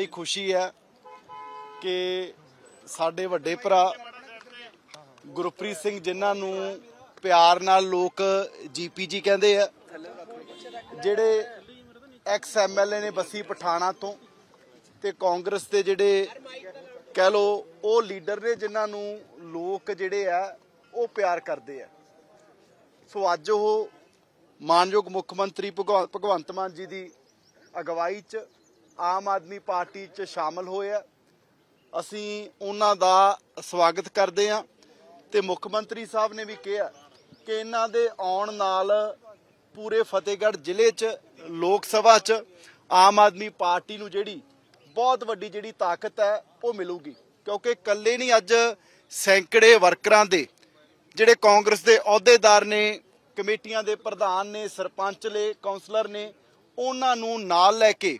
ਬੜੀ ਖੁਸ਼ੀ ਹੈ ਕਿ ਸਾਡੇ ਵੱਡੇ ਭਰਾ ਗੁਰਪ੍ਰੀਤ ਸਿੰਘ ਜਿਨ੍ਹਾਂ ਨੂੰ ਪਿਆਰ ਨਾਲ ਲੋਕ ਜੀਪੀਜੀ ਕਹਿੰਦੇ ਆ, ਜਿਹੜੇ ਐਕਸ ਐਮਐਲਏ ਨੇ ਬਸੀ ਪਠਾਣਾ ਤੋਂ ਤੇ ਕਾਂਗਰਸ ਦੇ ਜਿਹੜੇ ਕਹਿ ਲੋ ਉਹ ਲੀਡਰ ਨੇ ਜਿਨ੍ਹਾਂ ਨੂੰ ਲੋਕ ਜਿਹੜੇ ਆ ਉਹ ਪਿਆਰ ਕਰਦੇ ਆ। ਸੋ ਅੱਜ ਉਹ ਮਾਨਯੋਗ ਮੁੱਖ ਮੰਤਰੀ ਭਗਵ- ਭਗਵੰਤ ਮਾਨ ਜੀ ਦੀ ਅਗਵਾਈ 'ਚ ਆਮ ਆਦਮੀ ਪਾਰਟੀ 'ਚ ਸ਼ਾਮਲ ਹੋਏ ਆ ਅਸੀਂ ਉਹਨਾਂ ਦਾ ਸਵਾਗਤ ਕਰਦੇ ਹਾਂ ਤੇ ਮੁੱਖ ਮੰਤਰੀ ਸਾਹਿਬ ਨੇ ਵੀ ਕਿਹਾ ਕਿ ਇਹਨਾਂ ਦੇ ਆਉਣ ਨਾਲ ਪੂਰੇ ਫਤਿਹਗੜ੍ਹ ਜ਼ਿਲ੍ਹੇ 'ਚ, ਲੋਕ ਸਭਾ 'ਚ ਆਮ ਆਦਮੀ ਪਾਰਟੀ ਨੂੰ ਜਿਹੜੀ ਬਹੁਤ ਵੱਡੀ ਜਿਹੜੀ ਤਾਕਤ ਹੈ, ਉਹ ਮਿਲੂਗੀ। ਕਿਉਂਕਿ ਇਕੱਲੇ ਨਹੀਂ, ਅੱਜ ਸੈਂਕੜੇ ਵਰਕਰਾਂ ਦੇ ਜਿਹੜੇ ਕਾਂਗਰਸ ਦੇ ਅਹੁਦੇਦਾਰ ਨੇ, ਕਮੇਟੀਆਂ ਦੇ ਪ੍ਰਧਾਨ ਨੇ, ਸਰਪੰਚ ਨੇ ਕਾਉਂਸਲਰ ਨੇ, ਉਹਨਾਂ ਨੂੰ ਨਾਲ ਲੈ ਕੇ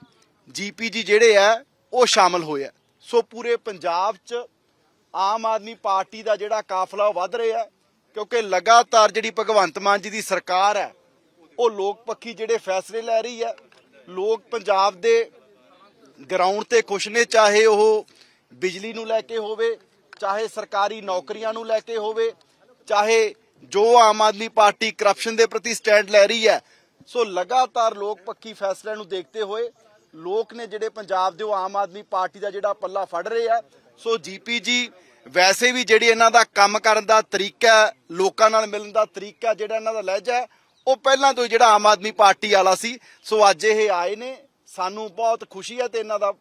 ਜੀਪੀਜੀ ਜਿਹੜੇ ਆ, ਉਹ ਸ਼ਾਮਲ ਹੋਏ ਆ। ਸੋ ਪੂਰੇ ਪੰਜਾਬ 'ਚ ਆਮ ਆਦਮੀ ਪਾਰਟੀ ਦਾ ਜਿਹੜਾ ਕਾਫਲਾ ਉਹ ਵੱਧ ਰਿਹਾ ਕਿਉਂਕਿ ਲਗਾਤਾਰ ਜਿਹੜੀ ਭਗਵੰਤ ਮਾਨ ਜੀ ਦੀ ਸਰਕਾਰ ਹੈ, ਉਹ ਲੋਕ ਪੱਖੀ ਜਿਹੜੇ ਫੈਸਲੇ ਲੈ ਰਹੀ ਹੈ, ਲੋਕ ਪੰਜਾਬ ਦੇ ਗਰਾਊਂਡ ਤੇ ਖੁਸ਼ ਨੇ, ਚਾਹੇ ਉਹ ਬਿਜਲੀ ਨੂੰ ਲੈ ਕੇ ਹੋਵੇ, ਚਾਹੇ ਸਰਕਾਰੀ ਨੌਕਰੀਆਂ ਨੂੰ ਲੈ ਕੇ ਹੋਵੇ, ਚਾਹੇ ਜੋ ਆਮ ਆਦਮੀ ਪਾਰਟੀ ਕਰਪਸ਼ਨ ਦੇ ਪ੍ਰਤੀ ਸਟੈਂਡ ਲੈ ਰਹੀ ਹੈ। ਸੋ ਲਗਾਤਾਰ ਲੋਕ ਪੱਖੀ ਫੈਸਲਿਆਂ ਨੂੰ ਦੇਖਦੇ ਹੋਏ ਲੋਕ ਨੇ ਜਿਹੜੇ ਪੰਜਾਬ ਦੇ ਉਹ ਆਮ ਆਦਮੀ ਪਾਰਟੀ ਦਾ ਜਿਹੜਾ ਪੱਲਾ ਫੜ ਰਹੇ ਆ। ਸੋ ਜੀਪੀਜੀ ਵੈਸੇ ਵੀ ਜਿਹੜੀ ਇਹਨਾਂ ਦਾ ਕੰਮ ਕਰਨ ਦਾ ਤਰੀਕਾ ਲੋਕਾਂ ਨਾਲ ਮਿਲਣ ਦਾ ਤਰੀਕਾ ਜਿਹੜਾ ਇਹਨਾਂ ਦਾ ਲਹਿਜਾ ਹੈ, ਉਹ ਪਹਿਲਾਂ ਤੋਂ ਜਿਹੜਾ ਆਮ ਆਦਮੀ ਪਾਰਟੀ ਵਾਲਾ ਸੀ। ਸੋ ਅੱਜ ਇਹ ਆਏ ਨੇ ਸਾਨੂੰ ਬਹੁਤ ਖੁਸ਼ੀ ਹੈ ਤੇ ਇਹਨਾਂ ਦਾ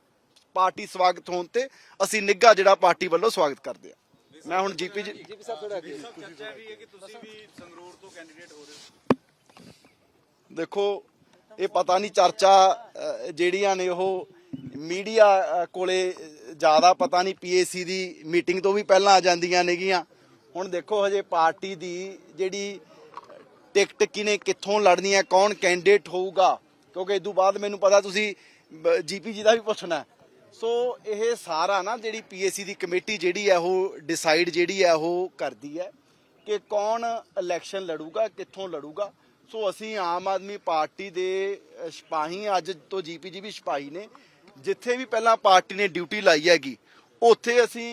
ਪਾਰਟੀ ਸਵਾਗਤ ਹੋਣ ਤੇ ਅਸੀਂ ਨਿੱਘਾ ਜਿਹੜਾ ਪਾਰਟੀ ਵੱਲੋਂ ਸਵਾਗਤ ਕਰਦੇ ਹਾਂ। ਮੈਂ ਹੁਣ ਜੀਪੀ ਜੀ ਚਰਚਾ ਵੀ ਹੈ ਕਿ ਤੁਸੀਂ ਵੀ ਸੰਗਰੂਰ ਤੋਂ ਕੈਂਡੀਡੇਟ ਹੋ ਰਹੇ ਹੋ? ਦੇਖੋ ਇਹ ਪਤਾ ਨਹੀਂ ਚਰਚਾ ਜਿਹੜੀਆਂ ਨੇ ਉਹ ਮੀਡੀਆ ਅ, ਕੋਲੇ ਜ਼ਿਆਦਾ ਪਤਾ ਨਹੀਂ ਪੀਏਸੀ ਦੀ ਮੀਟਿੰਗ ਤੋਂ ਵੀ ਪਹਿਲਾਂ ਆ ਜਾਂਦੀਆਂ ਨੇਗੀਆਂ। ਹੁਣ ਦੇਖੋ ਹਜੇ ਪਾਰਟੀ ਦੀ ਜਿਹੜੀ ਟਿਕਟ ਕਿਨੇ ਕਿੱਥੋਂ ਲੜਨੀ ਹੈ ਕੌਣ ਕੈਂਡੀਡੇਟ ਹੋਊਗਾ ਕਿਉਂਕਿ ਇਸ ਤੋਂ ਬਾਅਦ ਮੈਨੂੰ ਪਤਾ ਤੁਸੀਂ ਜੀਪੀਜੀ ਦਾ ਵੀ ਪੁੱਛਣਾ ਸੋ ਇਹ ਸਾਰਾ ਨਾ ਜਿਹੜੀ ਪੀਏਸੀ ਦੀ ਕਮੇਟੀ ਜਿਹੜੀ ਹੈ ਉਹ ਡਿਸਾਈਡ ਜਿਹੜੀ ਹੈ ਉਹ ਕਰਦੀ ਹੈ ਕਿ ਕੌਣ ਇਲੈਕਸ਼ਨ ਲੜੂਗਾ ਕਿੱਥੋਂ ਲੜੂਗਾ। ਸੋ ਅਸੀਂ ਆਮ ਆਦਮੀ ਪਾਰਟੀ ਦੇ ਸਿਪਾਹੀ ਹਾਂ, ਅੱਜ ਤੋਂ ਜੀਪੀਜੀ ਵੀ ਸਿਪਾਹੀ ਨੇ। ਜਿੱਥੇ ਵੀ ਪਹਿਲਾਂ ਪਾਰਟੀ ਨੇ ਡਿਊਟੀ ਲਾਈ ਹੈਗੀ ਉੱਥੇ ਅਸੀਂ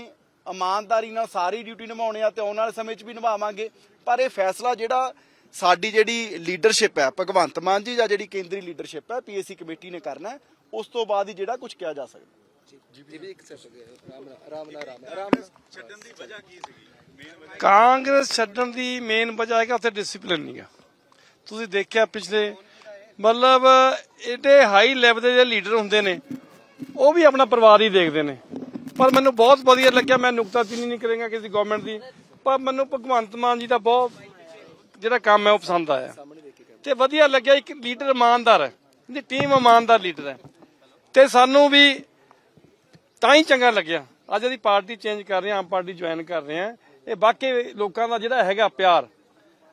ਇਮਾਨਦਾਰੀ ਨਾਲ ਸਾਰੀ ਡਿਊਟੀ ਨਿਭਾਉਣੇ ਆ ਤੇ ਆਉਣ ਵਾਲੇ ਸਮੇਂ 'ਚ ਵੀ ਨਿਭਾਵਾਂਗੇ। ਪਰ ਇਹ ਫੈਸਲਾ ਜਿਹੜਾ ਸਾਡੀ ਜਿਹੜੀ ਲੀਡਰਸ਼ਿਪ ਹੈ ਭਗਵੰਤ ਮਾਨ ਜੀ ਜਾਂ ਜਿਹੜੀ ਕੇਂਦਰੀ ਲੀਡਰਸ਼ਿਪ ਹੈ ਪੀਏਸੀ ਕਮੇਟੀ ਨੇ ਕਰਨਾ ਹੈ। ਉਸ ਤੋਂ ਬਾਅਦ ਹੀ ਜਿਹੜਾ ਕੁਝ ਕਿਹਾ ਜਾ ਸਕਦਾ। ਜੀ ਵੀ ਇੱਕ ਸੈਕਿੰਡ ਰਾਮ ਰਾਮ ਰਾਮ ਰਾਮ ਰਾਮ ਛੱਡਣ ਦੀ ਵਜ੍ਹਾ ਕੀ ਸੀਗੀ? ਮੇਨ ਵਜ੍ਹਾ ਕਾਂਗਰਸ ਛੱਡਣ ਦੀ ਮੇਨ ਵਜ੍ਹਾ ਹੈ ਕਿ ਉੱਥੇ ਡਿਸਪਲਿਨ ਨਹੀਂ ਆ। ਤੁਸੀਂ ਦੇਖਿਆ ਪਿਛਲੇ, ਮਤਲਬ ਇਹਦੇ ਹਾਈ ਲੈਵਲ ਦੇ ਜਿਹੜੇ ਲੀਡਰ ਹੁੰਦੇ ਨੇ, ਉਹ ਵੀ ਆਪਣਾ ਪਰਿਵਾਰ ਹੀ ਦੇਖਦੇ ਨੇ। ਪਰ ਮੈਨੂੰ ਬਹੁਤ ਵਧੀਆ ਲੱਗਿਆ, ਮੈਂ ਨੁਕਤਾਚੀਨੀ ਨਹੀਂ ਕਰਾਂਗਾ ਕਿਸੇ ਗਵਰਨਮੈਂਟ ਦੀ, ਪਰ ਮੈਨੂੰ ਭਗਵੰਤ ਮਾਨ ਜੀ ਦਾ ਬਹੁਤ ਜਿਹੜਾ ਕੰਮ ਹੈ, ਉਹ ਪਸੰਦ ਆਇਆ। ਤੇ ਵਧੀਆ ਲੱਗਿਆ, ਇੱਕ ਲੀਡਰ ਇਮਾਨਦਾਰ ਹੈ, ਇਹਦੀ ਟੀਮ ਇਮਾਨਦਾਰ ਲੀਡਰ ਹੈ। ਤੇ ਸਾਨੂੰ ਵੀ ਤਾਂ ਹੀ ਚੰਗਾ ਲੱਗਿਆ। ਅੱਜ ਅਸੀਂ ਪਾਰਟੀ ਚੇਂਜ ਕਰ ਰਹੇ ਹਾਂ, ਆਮ ਪਾਰਟੀ ਜੁਆਇਨ ਕਰ ਰਹੇ ਹਾਂ। ਇਹ ਬਾਕੀ ਲੋਕਾਂ ਦਾ ਜਿਹੜਾ ਹੈਗਾ ਪਿਆਰ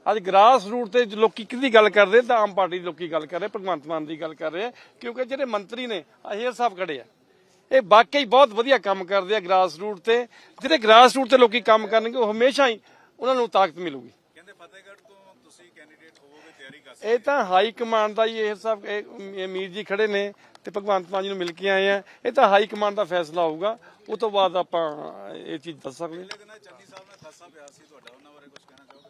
ਅੱਜ ਗ੍ਰਾਸ ਰੂਟ ਤੇ ਲੋਕੀ ਕਿਹਦੀ ਗੱਲ ਕਰਦੇ ਤਾਂ ਆਮ ਪਾਰਟੀ ਦੇ ਲੋਕੀ ਗੱਲ ਕਰ ਰਹੇ ਭਗਵੰਤ ਮਾਨ ਦੀ ਗੱਲ ਕਰ ਰਹੇ ਕਿਉਂਕਿ ਜਿਹੜੇ ਮੰਤਰੀ ਨੇ ਅਹੀਰ ਸਾਹਿਬ ਖੜੇ ਆ। ਇਹ ਵਾਕਈ ਬਹੁਤ ਵਧੀਆ ਕੰਮ ਕਰਦੇ ਆ ਗ੍ਰਾਸ ਰੂਟ ਤੇ। ਜਿਹੜੇ ਗ੍ਰਾਸ ਰੂਟ ਤੇ ਲੋਕੀ ਕੰਮ ਕਰਨਗੇ ਉਹ ਹਮੇਸ਼ਾ ਹੀ ਉਹਨਾਂ ਨੂੰ ਤਾਕਤ ਮਿਲੂਗੀ। ਕਹਿੰਦੇ ਫਤਿਹਗੜ੍ਹ ਤੋਂ ਤੁਸੀਂ ਕੈਂਡੀਡੇਟ ਹੋਵੋਗੇ ਤਿਆਰੀ ਕਰ ਸਕਦੇ ਇਹ ਤਾਂ ਹਾਈ ਕਮਾਂਡ ਦਾ ਹੀ ਇਹ ਸਭ ਇਹ ਮੀਰ ਜੀ ਖੜੇ ਨੇ ਤੇ ਭਗਵੰਤ ਮਾਨ ਜੀ ਨੂੰ ਮਿਲ ਕੇ ਆਏ ਆ। ਇਹ ਤਾਂ ਹਾਈ ਕਮਾਂਡ ਦਾ ਫੈਸਲਾ ਹੋਊਗਾ। ਉਹ ਤੋਂ ਬਾਅਦ ਆਪਾਂ ਇਹ ਚੀਜ਼ ਦੱਸ ਸਕਦੇ ਹਾਂ। ਦਿਨਾਂ ਚੰਨੀ ਸਾਹਿਬ ਨਾਲ ਖਾਸਾ ਪਿਆਰ ਸੀ ਤੁਹਾਡਾ ਉਹਨਾਂ ਬਾਰੇ ਕੁਝ ਕਹਿਣਾ ਚਾਹੋਗੇ?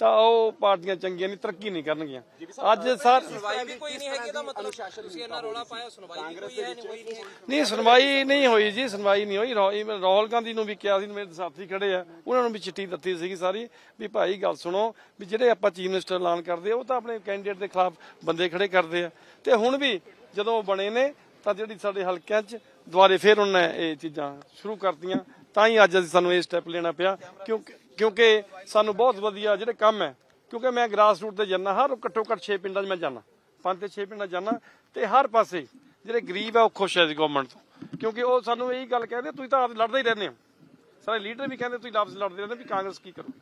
ਤਾਂ ਉਹ ਪਾਰਟੀਆਂ ਚੰਗੀਆਂ ਨਹੀਂ ਤਰੱਕੀ ਨਹੀਂ ਕਰਨਗੀਆਂ। ਅੱਜ ਸਰ ਸੁਣਵਾਈ ਵੀ ਕੋਈ ਨਹੀਂ ਹੈਗੀ ਇਹਦਾ ਮਤਲਬ ਤੁਸੀਂ ਇਹਨਾਂ ਰੋਲਾ ਪਾਇਆ ਸੁਣਵਾਈ ਵੀ ਕੋਈ ਹੈ ਨਹੀਂ ਹੋਈ ਨਹੀਂ ਹੈ ਨਹੀਂ ਸੁਣਵਾਈ ਨਹੀਂ ਹੋਈ ਜੀ ਸੁਣਵਾਈ ਨਹੀਂ ਹੋਈ। ਰਾਹੁਲ ਮੈਂ ਰਾਹੁਲ ਗਾਂਧੀ ਨੂੰ ਵੀ ਕਿਹਾ ਸੀ ਮੇਰੇ ਸਾਥੀ ਖੜੇ ਆ ਉਹਨਾਂ ਨੂੰ ਵੀ ਚਿੱਠੀ ਦਿੱਤੀ ਸੀਗੀ ਸਾਰੀ ਵੀ ਭਾਈ ਗੱਲ ਸੁਣੋ ਵੀ ਜਿਹੜੇ ਆਪਾਂ ਚੀਫ ਮਿਨਿਸਟਰ ਐਲਾਨ ਕਰਦੇ ਆ ਉਹ ਤਾਂ ਆਪਣੇ ਕੈਂਡੀਡੇਟ ਦੇ ਖਿਲਾਫ ਬੰਦੇ ਖੜੇ ਕਰਦੇ ਆ। ਤੇ ਹੁਣ ਵੀ ਜਦੋਂ ਉਹ ਬਣੇ ਨੇ ਤਾਂ ਜਿਹੜੀ ਸਾਡੇ ਹਲਕਿਆਂ 'ਚ ਦੁਬਾਰੇ ਫੇਰ ਉਹਨਾਂ ਨੇ ਇਹ ਚੀਜ਼ਾਂ ਸ਼ੁਰੂ ਕਰਤੀਆਂ ਤਾਂ ਹੀ ਅੱਜ ਅਸੀਂ ਸਾਨੂੰ ਇਹ ਸਟੈਪ ਲੈਣਾ ਪਿਆ ਕਿਉਂਕਿ ਕਿਉਂਕਿ ਸਾਨੂੰ ਬਹੁਤ ਵਧੀਆ ਜਿਹੜੇ ਕੰਮ ਹੈ, ਕਿਉਂਕਿ ਮੈਂ ਗ੍ਰਾਸ ਰੂਟ ਤੇ ਜਾਂਦਾ, ਹਰ ਘੱਟੋ ਘੱਟ 6 ਪਿੰਡਾਂ 'ਚ ਮੈਂ ਜਾਂਦਾ, ਪੰਜ ਤੇ 6 ਪਿੰਡਾਂ 'ਚ ਜਾਂਦਾ ਤੇ ਹਰ ਪਾਸੇ ਜਿਹੜੇ ਗਰੀਬ ਆ ਉਹ ਖੁਸ਼ ਹੈ ਜੀ ਗਵਰਨਮੈਂਟ ਤੋਂ, ਕਿਉਂਕਿ ਉਹ ਸਾਨੂੰ ਇਹੀ ਗੱਲ ਕਹਿੰਦੇ, ਤੁਸੀਂ ਤਾਂ ਆਪ ਲੜਦੇ ਹੀ ਰਹਿੰਦੇ ਹੋ। ਸਾਰੇ ਲੀਡਰ ਵੀ ਕਹਿੰਦੇ, ਤੁਸੀਂ ਲਾਪਸ ਲੜਦੇ ਰਹਿੰਦੇ ਵੀ ਕਾਂਗਰਸ ਕੀ ਕਰੂਗੀ।